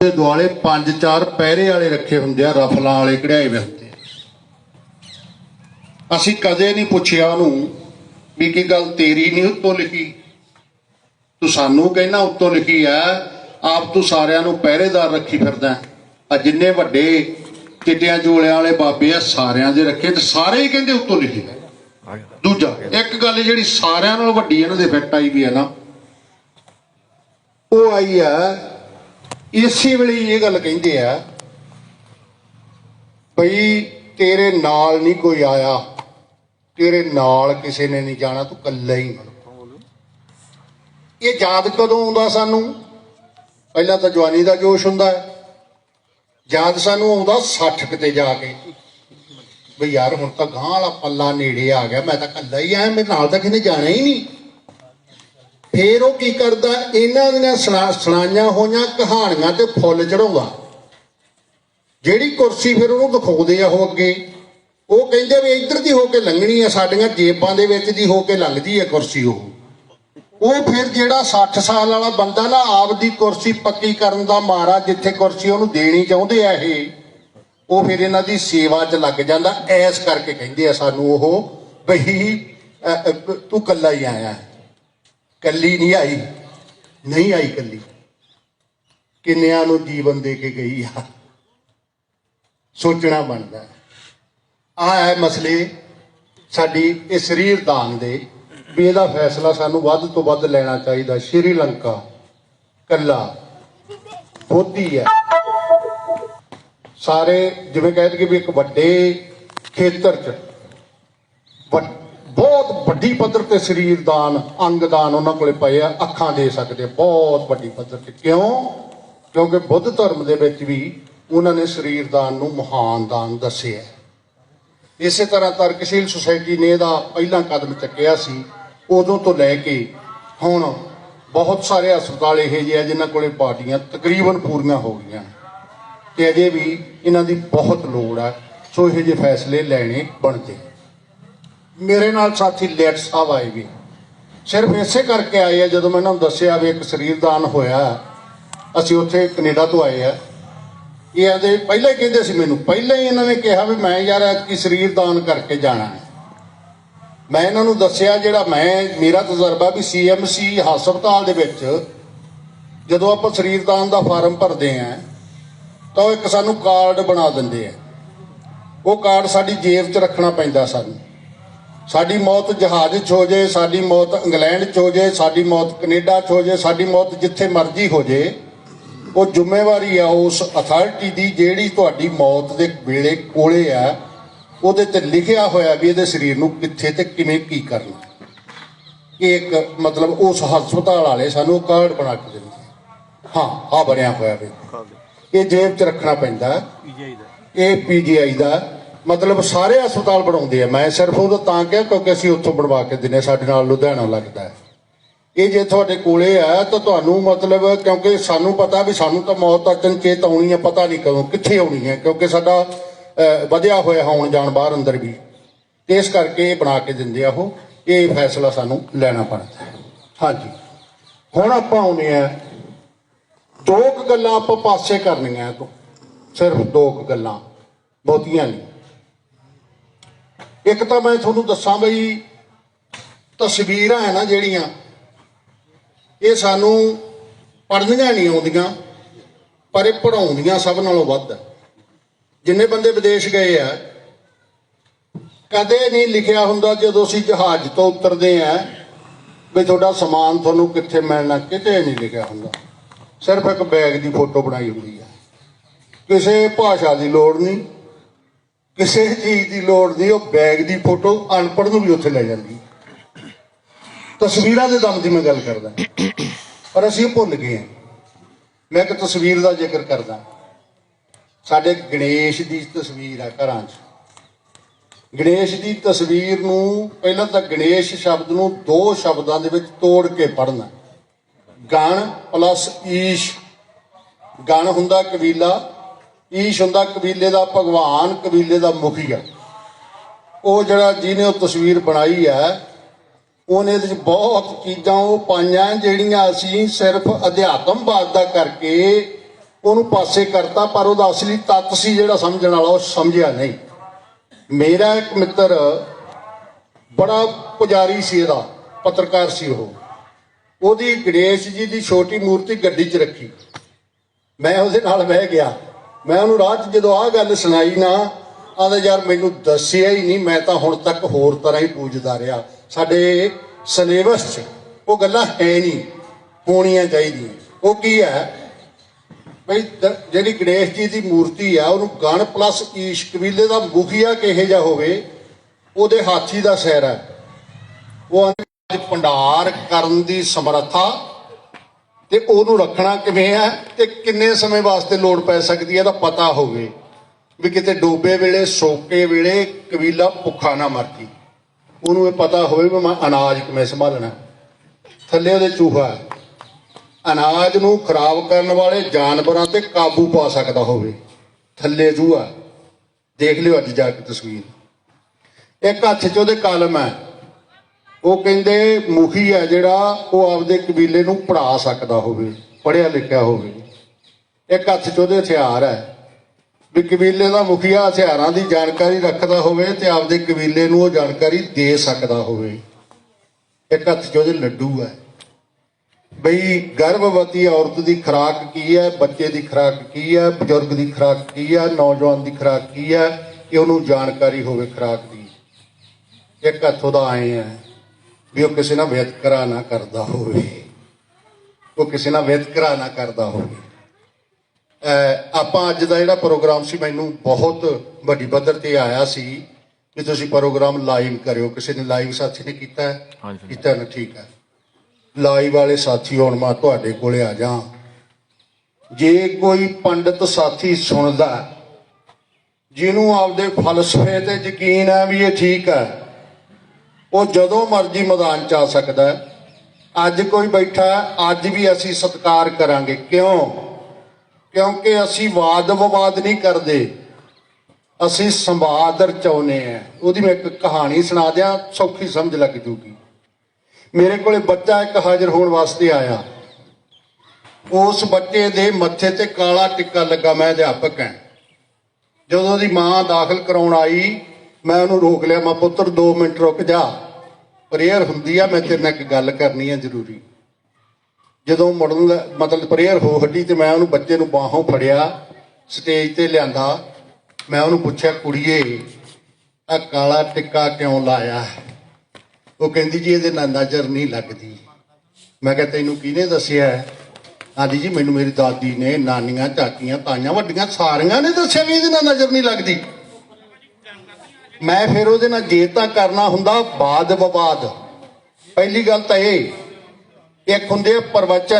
ਦੇ ਦੁਆਲੇ ਪੰਜ ਚਾਰ ਪਹਿਰੇ ਵਾਲੇ ਰੱਖੇ ਹੁੰਦੇ ਆ, ਰਫਲਾਂ ਵਾਲੇ ਕਢਾਏ ਹੋਏ ਹੁੰਦੇ ਅਸੀਂ ਕਦੇ ਨਹੀਂ ਪੁੱਛਿਆ ਉਹਨੂੰ ਵੀ ਕੀ ਗੱਲ ਤੇਰੀ ਨਹੀਂ ਉੱਤੋਂ ਲਿਖੀ? ਤੂੰ ਸਾਨੂੰ ਕਹਿਣਾ ਉੱਤੋਂ ਲਿਖੀ ਆ ਆਪ ਤੂੰ ਸਾਰਿਆਂ ਨੂੰ ਪਹਿਰੇਦਾਰ ਰੱਖੀ ਫਿਰਦਾ ਆ ਜਿੰਨੇ ਵੱਡੇ ਚਿੱਟਿਆਂ ਜੋਲਿਆਂ ਵਾਲੇ ਬਾਬੇ ਆ, ਸਾਰਿਆਂ ਦੇ ਰੱਖੇ ਤੇ ਸਾਰੇ ਹੀ ਕਹਿੰਦੇ ਉੱਤੋਂ ਲਿਖੀ ਦੂਜਾ, ਇੱਕ ਗੱਲ ਜਿਹੜੀ ਸਾਰਿਆਂ ਨਾਲੋਂ ਵੱਡੀ ਇਹਨਾਂ ਦੇ ਇਫੈਕਟ ਆਈ ਵੀ ਹੈ ਨਾ। ਉਹ ਆਈ ਆ ਇਸੇ ਵੇਲੇ ਇਹ ਗੱਲ ਕਹਿੰਦੇ ਆ ਭਈ ਤੇਰੇ ਨਾਲ ਨਹੀਂ ਕੋਈ ਆਇਆ, ਤੇਰੇ ਨਾਲ ਕਿਸੇ ਨੇ ਨਹੀਂ ਜਾਣਾ, ਤੂੰ ਇਕੱਲਾ ਹੀ ਇਹ ਯਾਦ ਕਦੋਂ ਆਉਂਦਾ ਸਾਨੂੰ? ਪਹਿਲਾਂ ਤਾਂ ਜਵਾਨੀ ਦਾ ਜੋਸ਼ ਹੁੰਦਾ ਹੈ। ਯਾਦ ਸਾਨੂੰ ਆਉਂਦਾ 60 ਕਿਤੇ ਜਾ ਕੇ। ਵੀ ਯਾਰ ਹੁਣ ਤਾਂ ਗਾਂ ਵਾਲਾ ਪੱਲਾ ਨੇੜੇ ਆ ਗਿਆ, ਮੈਂ ਤਾਂ ਇਕੱਲਾ ਹੀ ਆਇਆ ਮੇਰੇ ਨਾਲ ਤਾਂ ਕਿਸੇ ਜਾਣਾ ਹੀ ਨਹੀਂ। ਫੇਰ ਉਹ ਕੀ ਕਰਦਾ? ਇਹਨਾਂ ਦੀਆਂ ਸੁਣਾ- ਸੁਣਾਈਆਂ ਹੋਈਆਂ ਕਹਾਣੀਆਂ ਤੇ ਫੁੱਲ ਚੜਾਉਂਦਾ ਜਿਹੜੀ ਕੁਰਸੀ ਫਿਰ ਉਹਨੂੰ ਦਿਖਾਉਂਦੇ ਆ ਉਹ ਅੱਗੇ। ਉਹ ਕਹਿੰਦੇ ਵੀ ਇੱਧਰ ਦੀ ਹੋ ਕੇ ਲੰਘਣੀ ਆ, ਸਾਡੀਆਂ ਜੇਬਾਂ ਦੇ ਵਿੱਚ ਦੀ ਹੋ ਕੇ ਲੰਘਦੀ ਆ ਕੁਰਸੀ ਉਹ। ਉਹ ਫਿਰ ਜਿਹੜਾ 60 ਸਾਲ ਵਾਲਾ ਬੰਦਾ ਨਾ, ਆਪਦੀ ਕੁਰਸੀ ਪੱਕੀ ਕਰਨ ਦਾ ਮਾਰਾ ਜਿੱਥੇ ਕੁਰਸੀ ਉਹਨੂੰ ਦੇਣੀ ਚਾਹੁੰਦੇ ਆ ਇਹ, ਉਹ ਫਿਰ ਇਹਨਾਂ ਦੀ ਸੇਵਾ 'ਚ ਲੱਗ ਜਾਂਦਾ। ਐਸ ਕਰਕੇ ਕਹਿੰਦੇ ਆ ਸਾਨੂੰ ਉਹ ਬਈ ਤੂੰ ਕੱਲਾ ਹੀ ਆਇਆ। ਕੱਲੀ ਨਹੀਂ ਆਈ ਨਹੀਂ ਆਈ ਕੱਲੀ। ਕਿੰਨਿਆਂ ਨੂੰ ਜੀਵਨ ਦੇ ਕੇ ਗਈ ਆ। ਸੋਚਣਾ ਬਣਦਾ। ਆ ਹੈ ਮਸਲੇ ਸਾਡੀ ਇਹ ਸਰੀਰ ਦਾਨ ਦੇ ਵੀ ਇਹਦਾ ਫੈਸਲਾ ਸਾਨੂੰ ਵੱਧ ਤੋਂ ਵੱਧ ਲੈਣਾ ਚਾਹੀਦਾ। ਸ਼੍ਰੀਲੰਕਾ ਕੱਲਾ, ਬੋਧੀ ਹੈ। ਸਾਰੇ ਜਿਵੇਂ ਕਹਿੰਦੇ ਕਿ ਵੀ ਇੱਕ ਵੱਡੇ ਖੇਤਰ 'ਚ ਵੱਡੀ ਪੱਧਰ ਤੇ ਸਰੀਰ ਦਾਨ, ਅੰਗ ਦਾਨ ਉਹਨਾਂ ਕੋਲੇ ਪਏ ਆ, ਅੱਖਾਂ ਦੇ ਸਕਦੇ ਬਹੁਤ ਵੱਡੀ ਪੱਧਰ ਤੇ। ਕਿਉਂ? ਕਿਉਂਕਿ ਬੁੱਧ ਧਰਮ ਦੇ ਵਿੱਚ ਵੀ ਉਹਨਾਂ ਨੇ ਸਰੀਰ ਦਾਨ ਨੂੰ ਮਹਾਨ ਦਾਨ ਦੱਸਿਆ ਇਸੇ ਤਰ੍ਹਾਂ ਤਰਕਸ਼ੀਲ ਸੁਸਾਇਟੀ ਨੇ ਇਹਦਾ ਪਹਿਲਾ ਕਦਮ ਚੱਕਿਆ ਸੀ। ਉਦੋਂ ਤੋਂ ਲੈ ਕੇ ਹੁਣ ਬਹੁਤ ਸਾਰੇ ਹਸਪਤਾਲ ਇਹ ਜਿਹੇ ਆ ਜਿਨ੍ਹਾਂ ਕੋਲੇ ਪਾਰਟੀਆਂ ਤਕਰੀਬਨ ਪੂਰੀਆਂ ਹੋ ਗਈਆਂ ਤੇ ਅਜੇ ਵੀ ਇਹਨਾਂ ਦੀ ਬਹੁਤ ਲੋੜ ਆ। ਸੋ ਇਹ ਜਿਹੇ ਫੈਸਲੇ ਲੈਣੇ ਬਣਦੇ ਮੇਰੇ ਨਾਲ ਸਾਥੀ ਲੈਟ ਸਾਹਿਬ ਆਏ ਵੀ। ਸਿਰਫ ਇਸੇ ਕਰਕੇ ਆਏ ਆ, ਜਦੋਂ ਮੈਂ ਇਹਨਾਂ ਨੂੰ ਦੱਸਿਆ ਵੀ ਇੱਕ ਸਰੀਰ ਦਾਨ ਹੋਇਆ, ਅਸੀਂ ਉੱਥੇ ਕੈਨੇਡਾ ਤੋਂ ਆਏ ਆ। ਇਹ ਆਦੇ ਪਹਿਲਾਂ ਹੀ ਕਹਿੰਦੇ ਸੀ ਮੈਨੂੰ, ਪਹਿਲਾਂ ਹੀ ਇਹਨਾਂ ਨੇ ਕਿਹਾ ਵੀ ਮੈਂ ਯਾਰ ਐਤਕੀ ਸਰੀਰ ਦਾਨ ਕਰਕੇ ਜਾਣਾ ਹੈ। ਮੈਂ ਇਹਨਾਂ ਨੂੰ ਦੱਸਿਆ ਜਿਹੜਾ ਮੈਂ, ਮੇਰਾ ਤਜਰਬਾ ਵੀ ਸੀਐਮਸੀ ਹਸਪਤਾਲ ਦੇ ਵਿੱਚ, ਜਦੋਂ ਆਪਾਂ ਸਰੀਰ ਦਾਨ ਦਾ ਫਾਰਮ ਭਰਦੇ ਆਂ, ਤਾਂ ਉਹ ਇੱਕ ਸਾਨੂੰ ਕਾਰਡ ਬਣਾ ਦਿੰਦੇ ਆ। ਉਹ ਕਾਰਡ ਸਾਡੀ ਜੇਬ 'ਚ ਰੱਖਣਾ ਪੈਂਦਾ ਸਾਨੂੰ। ਸਾਡੀ ਮੌਤ ਜਹਾਜ਼ 'ਚ ਹੋ ਜੇ ਸਾਡੀ ਮੌਤ ਇੰਗਲੈਂਡ 'ਚ ਹੋ ਜੇ ਸਾਡੀ ਮੌਤ ਕੈਨੇਡਾ 'ਚ ਹੋ ਜੇ ਸਾਡੀ ਮੌਤ ਜਿੱਥੇ ਮਰਜ਼ੀ ਹੋ ਜੇ ਉਹ ਜ਼ਿੰਮੇਵਾਰੀ ਆ ਉਸ ਅਥਾਰਟੀ ਦੀ ਜਿਹੜੀ ਤੁਹਾਡੀ ਮੌਤ ਦੇ ਵੇਲੇ ਕੋਲੇ ਆ। ਉਹਦੇ ਤੇ ਲਿਖਿਆ ਹੋਇਆ ਵੀ ਇਹਦੇ ਸਰੀਰ ਨੂੰ ਕਿੱਥੇ ਤੇ ਕਿਵੇਂ ਕੀ ਕਰਨਾ। ਇਹ ਇੱਕ ਮਤਲਬ ਉਸ ਹਸਪਤਾਲ ਵਾਲੇ ਸਾਨੂੰ ਕਾਰਡ ਬਣਾ ਕੇ ਦਿੰਦੇ। ਹਾਂ ਆ ਬਣਿਆ ਹੋਇਆ ਵੀ। ਇਹ ਜੇਬ 'ਚ ਰੱਖਣਾ ਪੈਂਦਾ। ਇਹ ਪੀਜੀਆਈ ਦਾ। ਮਤਲਬ ਸਾਰੇ ਹਸਪਤਾਲ ਬਣਾਉਂਦੇ ਆ। ਮੈਂ ਸਿਰਫ ਉਹਦਾ ਤਾਂ ਕਿਹਾ ਕਿਉਂਕਿ ਅਸੀਂ ਉੱਥੋਂ ਬਣਵਾ ਕੇ ਦਿੰਨੇ ਸਾਡੇ ਨਾਲ ਲੁਧਿਆਣਾ ਲੱਗਦਾ ਹੈ। ਇਹ ਜੇ ਤੁਹਾਡੇ ਕੋਲੇ ਆ ਤਾਂ ਤੁਹਾਨੂੰ ਮਤਲਬ ਕਿਉਂਕਿ ਸਾਨੂੰ ਪਤਾ ਵੀ ਸਾਨੂੰ ਤਾਂ ਮੌਤ ਅਚਨਚੇਤ ਆਉਣੀ ਹੈ ਪਤਾ ਨਹੀਂ ਕਦੋਂ, ਕਿੱਥੇ ਆਉਣੀ ਹੈ, ਕਿਉਂਕਿ ਸਾਡਾ ਵਧਿਆ ਹੋਇਆ ਹੋਣ ਜਾਣ ਬਾਹਰ ਅੰਦਰ ਵੀ। ਇਸ ਕਰਕੇ ਇਹ ਬਣਾ ਕੇ ਦਿੰਦੇ ਆ ਉਹ। ਇਹ ਫੈਸਲਾ ਸਾਨੂੰ ਲੈਣਾ ਪੈਂਦਾ ਹਾਂਜੀ। ਹੁਣ ਆਪਾਂ ਆਉਨੇ ਆ ਦੋ ਕੁ ਗੱਲਾਂ ਆਪਾਂ ਪਾਸੇ ਕਰਨੀਆਂ ਤੋਂ ਸਿਰਫ ਦੋ ਕੁ ਗੱਲਾਂ ਬਹੁਤੀਆਂ ਨਹੀਂ। ਇੱਕ ਤਾਂ ਮੈਂ ਤੁਹਾਨੂੰ ਦੱਸਾਂ ਬਈ, ਤਸਵੀਰਾਂ ਹੈ ਨਾ ਜਿਹੜੀਆਂ, ਇਹ ਸਾਨੂੰ ਪੜ੍ਹਨੀਆਂ ਨਹੀਂ ਆਉਂਦੀਆਂ, ਪਰ ਇਹ ਪੜਾਉਂਦੀਆਂ ਸਭ ਨਾਲੋਂ ਵੱਧ। ਹੈ ਜਿੰਨੇ ਬੰਦੇ ਵਿਦੇਸ਼ ਗਏ ਆ, ਕਦੇ ਨਹੀਂ ਲਿਖਿਆ ਹੁੰਦਾ ਜਦੋਂ ਅਸੀਂ ਜਹਾਜ਼ ਤੋਂ ਉਤਰਦੇ ਆ, ਵੀ ਤੁਹਾਡਾ ਸਮਾਨ ਤੁਹਾਨੂੰ ਕਿੱਥੇ ਮਿਲਣਾ, ਕਿਤੇ ਨਹੀਂ ਲਿਖਿਆ ਹੁੰਦਾ। ਸਿਰਫ ਇੱਕ ਬੈਗ ਦੀ ਫੋਟੋ ਬਣਾਈ ਹੁੰਦੀ ਹੈ ਕਿਸੇ ਭਾਸ਼ਾ ਦੀ ਲੋੜ ਨਹੀਂ। ਕਿਸੇ ਚੀਜ਼ ਦੀ ਲੋੜ ਨਹੀਂ, ਉਹ ਬੈਗ ਦੀ ਫੋਟੋ ਅਨਪੜ੍ਹ ਨੂੰ ਵੀ ਉੱਥੇ ਲੈ ਜਾਂਦੀ। ਤਸਵੀਰਾਂ ਦੇ ਦਮ ਦੀ ਮੈਂ ਗੱਲ ਕਰਦਾ। ਪਰ ਅਸੀਂ ਇਹ ਭੁੱਲ ਗਏ ਹਾਂ। ਮੈਂ ਇੱਕ ਤਸਵੀਰ ਦਾ ਜ਼ਿਕਰ ਕਰਦਾ। ਸਾਡੇ ਗਣੇਸ਼ ਦੀ ਤਸਵੀਰ ਹੈ ਘਰਾਂ 'ਚ। ਗਣੇਸ਼ ਦੀ ਤਸਵੀਰ ਨੂੰ ਪਹਿਲਾਂ ਤਾਂ ਗਣੇਸ਼ ਸ਼ਬਦ ਨੂੰ ਦੋ ਸ਼ਬਦਾਂ ਦੇ ਵਿੱਚ ਤੋੜ ਕੇ ਪੜ੍ਹਨਾ। ਗਣ ਪਲੱਸ ਈਸ਼। ਗਣ ਹੁੰਦਾ ਕਬੀਲਾ ਈਸ਼ ਹੁੰਦਾ ਕਬੀਲੇ ਦਾ ਭਗਵਾਨ, ਕਬੀਲੇ ਦਾ ਮੁਖੀ ਮੁਖੀਆ ਉਹ ਜਿਹੜਾ ਜਿਹਨੇ ਉਹ ਤਸਵੀਰ ਬਣਾਈ ਹੈ ਉਹਨੇ ਇਹਦੇ ਵਿੱਚ ਬਹੁਤ ਚੀਜ਼ਾਂ ਉਹ ਪਾਈਆਂ ਜਿਹੜੀਆਂ ਅਸੀਂ ਸਿਰਫ ਅਧਿਆਤਮਵਾਦ ਦਾ ਕਰਕੇ ਉਹਨੂੰ ਪਾਸੇ ਕਰਤਾ, ਪਰ ਉਹਦਾ ਅਸਲੀ ਤੱਤ ਸੀ ਜਿਹੜਾ ਸਮਝਣ ਵਾਲਾ, ਉਹ ਸਮਝਿਆ ਨਹੀਂ। ਮੇਰਾ ਇੱਕ ਮਿੱਤਰ ਬੜਾ ਪੁਜਾਰੀ ਸੀ ਇਹਦਾ, ਪੱਤਰਕਾਰ ਸੀ ਉਹ। ਉਹਦੀ ਗਣੇਸ਼ ਜੀ ਦੀ ਛੋਟੀ ਮੂਰਤੀ ਗੱਡੀ 'ਚ ਰੱਖੀ। ਮੈਂ ਉਹਦੇ ਨਾਲ ਬਹਿ ਗਿਆ। ਮੈਂ ਉਹਨੂੰ ਰਾਹ 'ਚ ਜਦੋਂ ਆਹ ਗੱਲ ਸੁਣਾਈ ਨਾ ਆਂਦਾ ਯਾਰ ਮੈਨੂੰ ਦੱਸਿਆ ਹੀ ਨਹੀਂ, ਮੈਂ ਤਾਂ ਹੁਣ ਤੱਕ ਹੋਰ ਤਰ੍ਹਾਂ ਹੀ ਪੂਜਦਾ ਰਿਹਾ। ਸਾਡੇ ਸਿਲੇਬਸ 'ਚ ਉਹ ਗੱਲਾਂ ਹੈ ਨਹੀਂ, ਹੋਣੀਆਂ ਚਾਹੀਦੀਆਂ। ਉਹ ਕੀ ਹੈ? ਬਈ ਜਿਹੜੀ ਗਣੇਸ਼ ਜੀ ਦੀ ਮੂਰਤੀ ਆ, ਉਹਨੂੰ ਗਣ ਪਲੱਸ ਈਸ਼ ਕਬੀਲੇ ਦਾ ਮੁਖੀਆ ਕਿਹੇ ਜਾ ਹੋਵੇ, ਉਹਦੇ ਹਾਥੀ ਦਾ ਸਿਰ ਹੈ। ਉਹ ਅੱਜ ਭੰਡਾਰ ਕਰਨ ਦੀ ਸਮਰੱਥਾ ਤੇ ਉਹਨੂੰ ਰੱਖਣਾ ਕਿਵੇਂ ਹੈ ਤੇ ਕਿੰਨੇ ਸਮੇਂ ਵਾਸਤੇ ਲੋੜ ਪੈ ਸਕਦੀ ਹੈ, ਇਹਦਾ ਪਤਾ ਹੋਵੇ। ਵੀ ਕਿਤੇ ਡੋਬੇ ਵੇਲੇ, ਸੋਕੇ ਵੇਲੇ ਕਬੀਲਾ ਭੁੱਖਾ ਨਾ ਮਰ ਜੀ ਉਹਨੂੰ ਇਹ ਪਤਾ ਹੋਵੇ ਵੀ ਮੈਂ ਅਨਾਜ ਕਿਵੇਂ ਸੰਭਾਲਣਾ ਥੱਲੇ ਉਹਦੇ ਚੂਹਾ ਅਨਾਜ ਨੂੰ ਖਰਾਬ ਕਰਨ ਵਾਲੇ ਜਾਨਵਰਾਂ ਤੇ ਕਾਬੂ ਪਾ ਸਕਦਾ ਹੋਵੇ। ਥੱਲੇ ਚੂਹਾ ਦੇਖ ਲਿਓ ਅੱਜ ਜਾ ਕੇ ਤਸਵੀਰ। ਇੱਕ ਹੱਥ 'ਚ ਉਹਦੇ ਕਲਮ ਹੈ। ਉਹ ਕਹਿੰਦੇ ਮੁਖੀ ਹੈ ਜਿਹੜਾ, ਉਹ ਆਪਦੇ ਕਬੀਲੇ ਨੂੰ ਪੜਾ ਸਕਦਾ ਹੋਵੇ ਪੜਿਆ ਲਿਖਿਆ ਹੋਵੇ। ਇੱਕ ਹੱਥ 'ਚ ਉਹਦੇ ਹਥਿਆਰ ਹੈ। ਵੀ ਕਬੀਲੇ ਦਾ ਮੁਖੀਆ ਹਥਿਆਰਾਂ ਦੀ ਜਾਣਕਾਰੀ ਰੱਖਦਾ ਹੋਵੇ ਤੇ ਆਪਦੇ ਕਬੀਲੇ ਨੂੰ ਉਹ ਜਾਣਕਾਰੀ ਦੇ ਸਕਦਾ ਹੋਵੇ। ਇੱਕ ਹੱਥ 'ਚ ਉਹਦੇ ਲੱਡੂ ਹੈ। ਬਈ ਗਰਭਵਤੀ ਔਰਤ ਦੀ ਖੁਰਾਕ ਕੀ ਹੈ? ਬੱਚੇ ਦੀ ਖੁਰਾਕ ਕੀ ਹੈ? ਬਜ਼ੁਰਗ ਦੀ ਖੁਰਾਕ ਕੀ ਹੈ? ਨੌਜਵਾਨ ਦੀ ਖੁਰਾਕ ਕੀ ਹੈ? ਇਹ ਉਹਨੂੰ ਜਾਣਕਾਰੀ ਹੋਵੇ ਖੁਰਾਕ ਦੀ। ਇੱਕ ਹੱਥ ਉਹਦਾ ਆਏ ਹੈ। ਵੀ ਉਹ ਕਿਸੇ ਨਾਲ ਵਿਤਕਰਾ ਨਾ ਕਰਦਾ ਹੋਵੇ। ਉਹ ਕਿਸੇ ਨਾਲ ਵਿਤਕਰਾ ਨਾ ਕਰਦਾ ਹੋਵੇ। ਆਪਾਂ ਅੱਜ ਦਾ ਜਿਹੜਾ ਪ੍ਰੋਗਰਾਮ ਸੀ ਮੈਨੂੰ ਬਹੁਤ ਵੱਡੀ ਪੱਧਰ ਤੇ ਆਇਆ ਸੀ ਕਿ ਤੁਸੀਂ ਪ੍ਰੋਗਰਾਮ ਲਾਈਵ ਕਰਿਓ। ਕਿਸੇ ਨੇ ਲਾਈਵ ਸਾਥੀ ਨੇ ਕੀਤਾ ਹੈ। ਕੀਤਾ ਨਾ ਠੀਕ ਹੈ। ਲਾਈਵ ਵਾਲੇ ਸਾਥੀ ਹੁਣ ਮੈਂ ਤੁਹਾਡੇ ਕੋਲੇ ਆ ਜਾ ਜੇ ਕੋਈ ਪੰਡਤ ਸਾਥੀ ਸੁਣਦਾ ਜਿਹਨੂੰ ਆਪਦੇ ਫਲਸਫੇ ਤੇ ਯਕੀਨ ਹੈ ਵੀ ਇਹ ਠੀਕ ਹੈ ਉਹ ਜਦੋਂ ਮਰਜ਼ੀ ਮੈਦਾਨ ਚ ਆ ਸਕਦਾ ਹੈ। ਅੱਜ ਕੋਈ ਬੈਠਾ ਅੱਜ ਵੀ ਅਸੀਂ ਸਤਿਕਾਰ ਕਰਾਂਗੇ। ਕਿਉਂ? ਕਿਉਂਕਿ ਅਸੀਂ ਵਾਦ ਵਿਵਾਦ ਨਹੀਂ ਕਰਦੇ। ਅਸੀਂ ਸੰਵਾਦ ਰਚਾਉਨੇ ਆ ਉਹਦੀ ਮੈਂ ਇੱਕ ਕਹਾਣੀ ਸੁਣਾ ਦਿਆਂ, ਸੌਖੀ ਸਮਝ ਲੱਗ ਜੂਗੀ। ਮੇਰੇ ਕੋਲੇ ਬੱਚਾ ਇੱਕ ਹਾਜ਼ਰ ਹੋਣ ਵਾਸਤੇ ਆਇਆ। ਉਸ ਬੱਚੇ ਦੇ ਮੱਥੇ ਤੇ ਕਾਲਾ ਟਿੱਕਾ ਲੱਗਾ, ਮੈਂ ਅਧਿਆਪਕ ਹਾਂ। ਜਦੋਂ ਉਹਦੀ ਮਾਂ ਦਾਖਲ ਕਰਾਉਣ ਆਈ ਮੈਂ ਉਹਨੂੰ ਰੋਕ ਲਿਆ, ਮੈਂ ਪੁੱਤਰ 2 ਮਿੰਟ ਰੁਕ ਜਾ। ਪ੍ਰੇਅਰ ਹੁੰਦੀ ਆ, ਮੈਂ ਤੇਰੇ ਨਾਲ ਇੱਕ ਗੱਲ ਕਰਨੀ ਆ ਜ਼ਰੂਰੀ। ਜਦੋਂ ਮੁੜਨ ਮਤਲਬ ਪ੍ਰੇਅਰ ਹੋ ਹੱਡੀ ਤੇ ਮੈਂ ਉਹਨੂੰ ਬੱਚੇ ਨੂੰ ਬਾਹੋਂ ਫੜਿਆ, ਸਟੇਜ ਤੇ ਲਿਆਂਦਾ। ਮੈਂ ਉਹਨੂੰ ਪੁੱਛਿਆ, ਕੁੜੀਏ ਆ ਕਾਲਾ ਟਿੱਕਾ ਕਿਉਂ ਲਾਇਆ ਉਹ ਕਹਿੰਦੀ, ਜੀ, ਇਹਦੇ ਨਾਲ ਨਜ਼ਰ ਨਹੀਂ ਲੱਗਦੀ। ਮੈਂ ਕਿਹਾ, ਤੈਨੂੰ ਕਿਹਨੇ ਦੱਸਿਆ ਹੈ? ਆਂਦੀ ਜੀ, ਮੈਨੂੰ ਮੇਰੀ ਦਾਦੀ ਨੇ, ਨਾਨੀਆਂ, ਚਾਚੀਆਂ, ਤਾਈਆਂ ਵੱਡੀਆਂ ਸਾਰੀਆਂ ਨੇ ਦੱਸਿਆ ਵੀ ਇਹਦੇ ਨਾਲ ਨਜ਼ਰ ਨਹੀਂ ਲੱਗਦੀ। ਮੈਂ ਫਿਰ ਉਹਦੇ ਨਾਲ ਜੇ ਤਾਂ ਕਰਨਾ ਹੁੰਦਾ, ਬਾਦ ਵਿਵਾਦ। ਪਹਿਲੀ ਗੱਲ ਤਾਂ ਇਹ, ਇੱਕ ਹੁੰਦੇ ਆ ਪ੍ਰਵਚਨ।